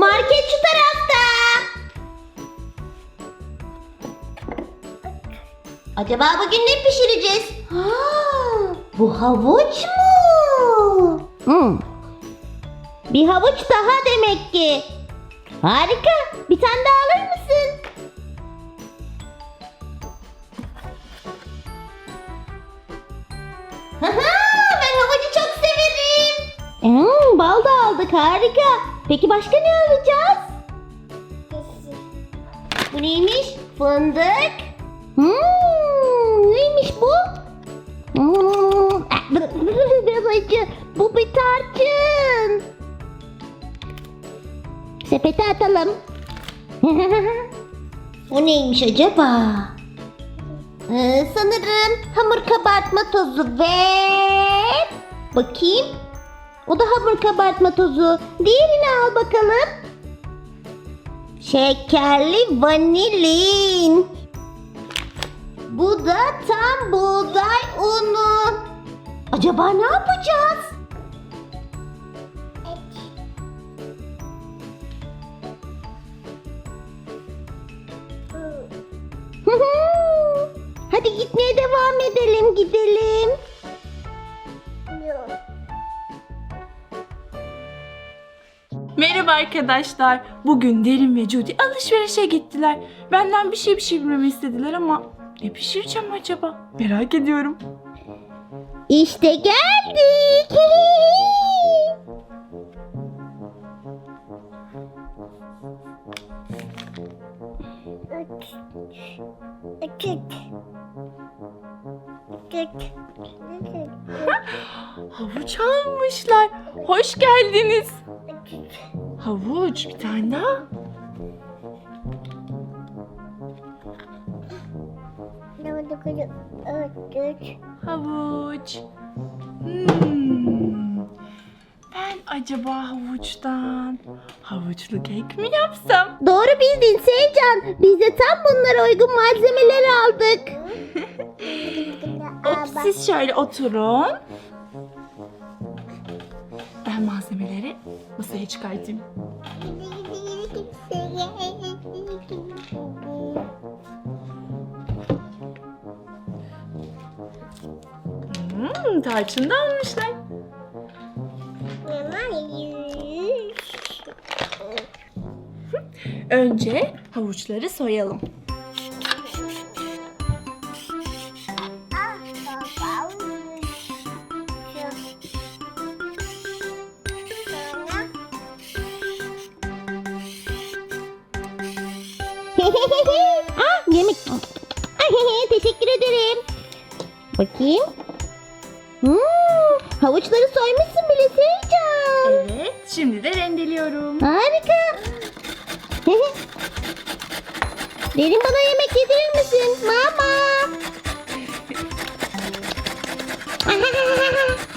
Market şu tarafta. Acaba bugün ne pişireceğiz? Ha, bu havuç mu? Hmm. Bir havuç daha demek ki. Harika. Bir tane daha alır mısın? Ben havucu çok severim. Hmm, bal da aldık harika. Peki başka ne alacağız? Bu neymiş? Fındık. Hmm, neymiş bu? Hmm, biraz acı. Bu bir tarçın. Sepete atalım. bu neymiş acaba? Ee, sanırım hamur kabartma tozu ve... Bakayım. O da hamur kabartma tozu. Diğerini al bakalım. Şekerli vanilin. Bu da tam buğday unu. Acaba ne yapacağız? Hadi gitmeye devam edelim, gidelim. Merhaba arkadaşlar. Bugün Derin ve Judy alışverişe gittiler. Benden bir şey pişirmemi istediler ama ne pişireceğim acaba? Merak ediyorum. İşte geldik. Havuç almışlar. Hoş geldiniz. Havuç bir tane daha. Havuç. Hmm. Ben acaba havuçtan havuçlu kek mi yapsam? Doğru bildin Sevcan. Biz de tam bunlara uygun malzemeler aldık. Ot- Siz şöyle oturun. Malzemeleri masaya çıkartayım. Hmm, tarçın da almışlar. Önce havuçları soyalım. Yemek. Teşekkür ederim. Bakayım. Hmm, havuçları soymuşsun bile Sevcan. Evet, şimdi de rendeliyorum. Harika. Derin bana yemek yedirir misin? Mama.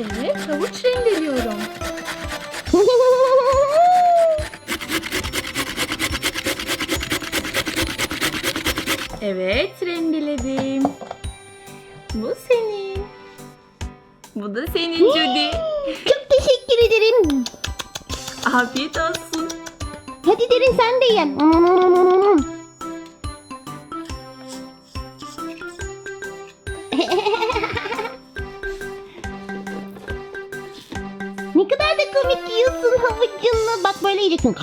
Evet, havuç rendeliyorum. Evet, rendeledim. Bu senin. Bu da senin Judy. Çok teşekkür ederim. Afiyet olsun. Hadi Derin sen de ye. ne kadar da komik yiyorsun havucunu. Bak böyle yiyeceksin.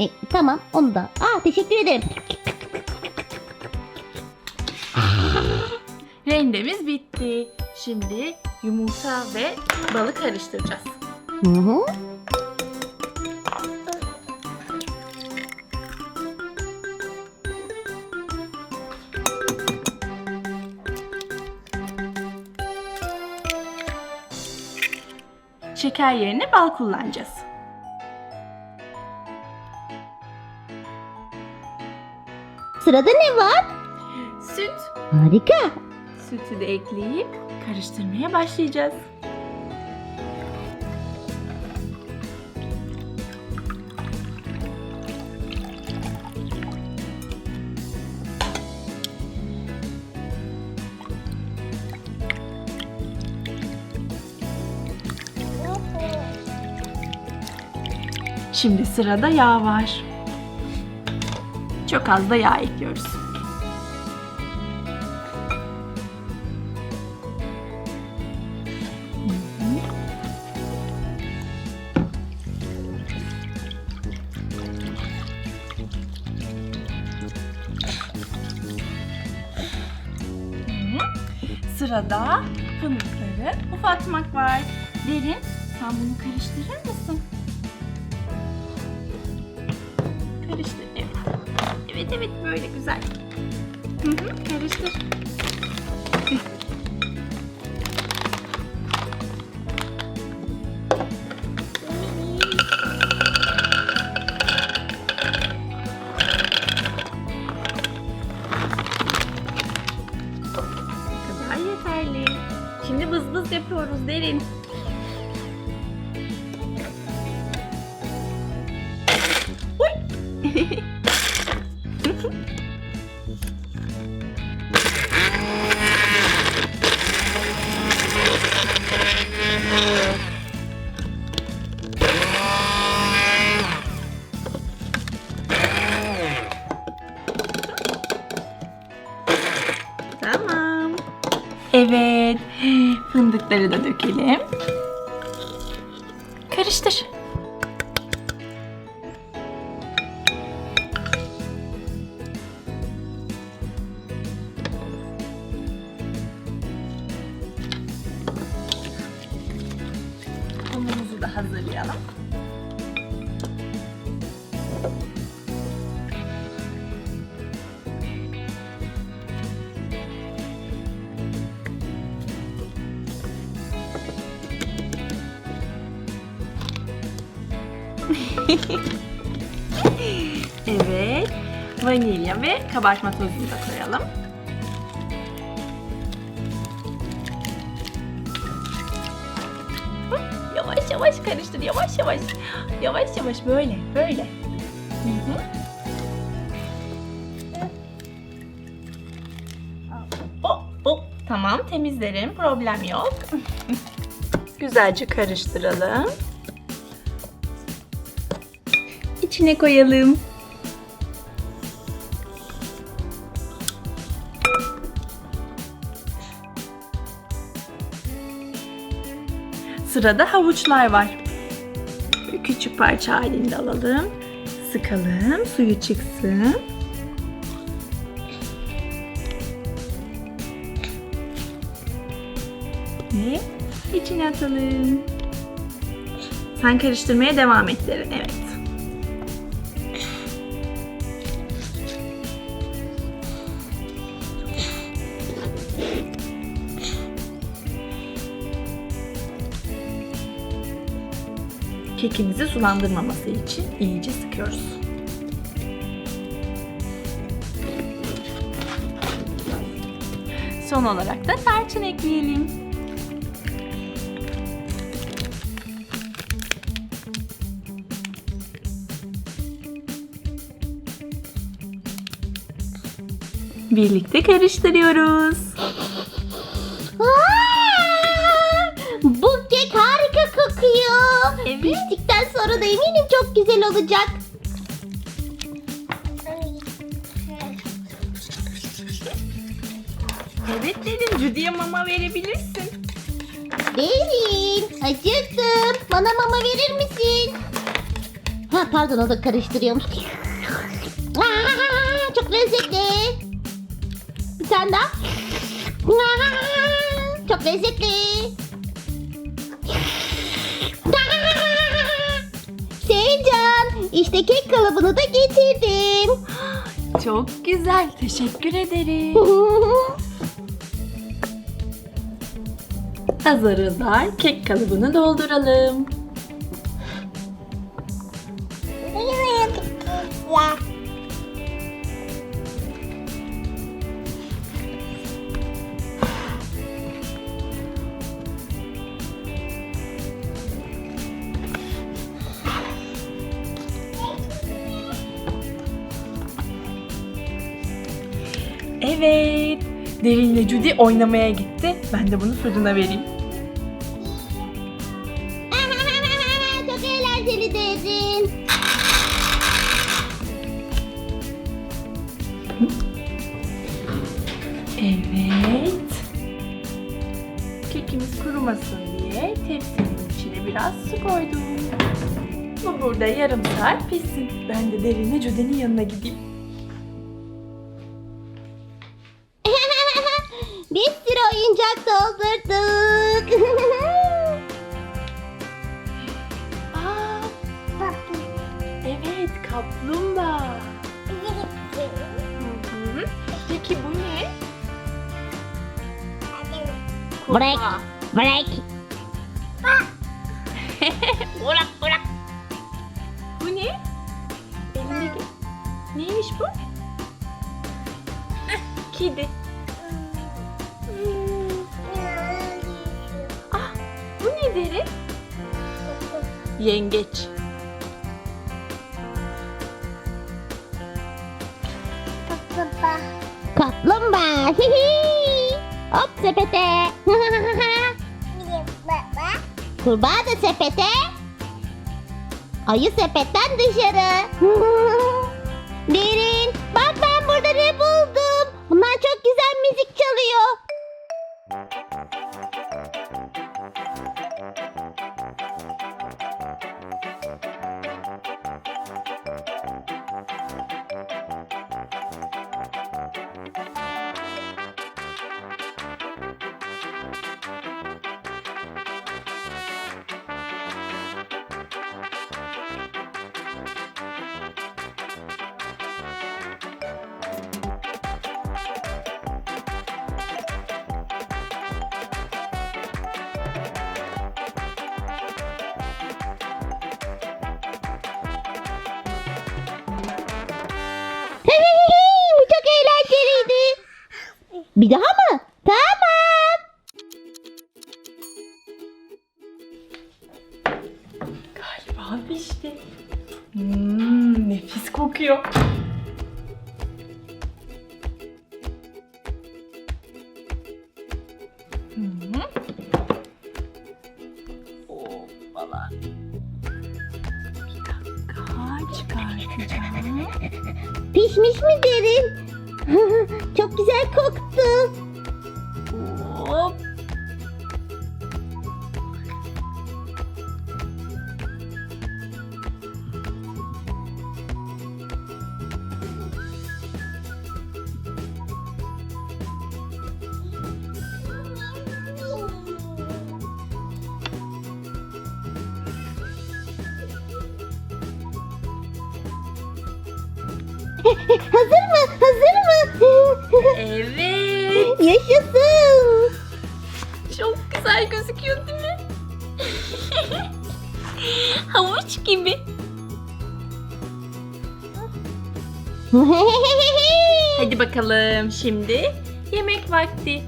E, tamam onu da. Aa teşekkür ederim. Rendemiz bitti. Şimdi yumurta ve balı karıştıracağız. Hı hı. Şeker yerine bal kullanacağız. Sırada ne var? Süt. Harika. Sütü de ekleyip karıştırmaya başlayacağız. Şimdi sırada yağ var. Çok az da yağ ekliyoruz. Sırada fındıkları ufatmak var. Derin, sen bunu karıştırır mısın? Evet, böyle güzel. Hı hı, karıştır. Fındıkları da dökelim. Evet. Vanilya ve kabartma tozunu da koyalım. Yavaş yavaş karıştır. Yavaş yavaş. Yavaş yavaş böyle. Böyle. Oh, oh. Tamam temizlerim. Problem yok. Güzelce karıştıralım. İçine koyalım. Sırada havuçlar var. Böyle Küçük parça halinde alalım. Sıkalım, suyu çıksın. Ve içine atalım. Sen karıştırmaya devam et derin, evet. Kekimizi sulandırmaması için iyice sıkıyoruz. Son olarak da tarçın ekleyelim. Birlikte karıştırıyoruz. Eminim çok güzel olacak. Evet dedim, Judy'ye mama verebilirsin. Derin, acıktım. Bana mama verir misin? Ha pardon o da karıştırıyormuş. Aa, çok lezzetli. Bir tane daha. Aa, çok lezzetli. İşte kek kalıbını da getirdim. Çok güzel, teşekkür ederim. Azar kek kalıbını dolduralım. Evet. Derin ile Judy oynamaya gitti. Ben de bunu Fırın'a vereyim. Çok eğlenceli Derin. Evet. Kekimiz kurumasın diye tepsinin içine biraz su koydum. Bu burada yarım saat pişsin. Ben de Derin'le Judy'nin yanına gideyim. Bırak. Bırak. Bırak bırak. Bu ne? Elindeki. Neymiş bu? Kedi. Ah, bu ne deri? Yengeç. Kaplumbağa. Hihi. Hop sepete. Kurbağa da sepete. Ayı sepetten dışarı. Derin. Bak ben burada ne buldum. Bundan çok güzel müzik çalıyor. Bir daha mı? Tamam. Galiba pişti. Hmm, nefis kokuyor. Çıkartacağım. Pişmiş mi derin? çok güzel koktu. Hop. Hazır mı? Hazır mı? Evet. Yaşasın. Çok güzel gözüküyor değil mi? Havuç gibi. Hadi bakalım şimdi yemek vakti.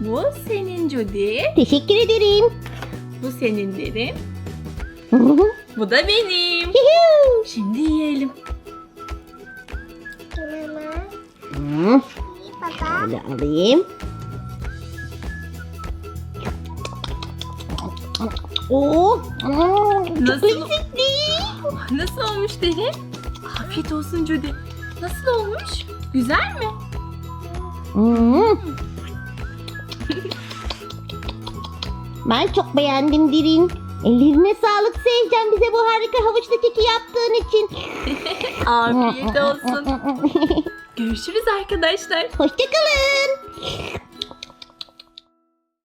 Bu senin Judy, Teşekkür ederim. bu senin derin, bu da benim. Şimdi yiyelim. Hmm, Şöyle alayım. Oo, Nasıl? Nasıl olmuş derin? Afiyet olsun Judy. Nasıl olmuş? Güzel mi? Hmm. Ben çok beğendim Dirin. Ellerine sağlık Sevcan bize bu harika havuçlu keki yaptığın için. Afiyet olsun. Görüşürüz arkadaşlar. Hoşçakalın.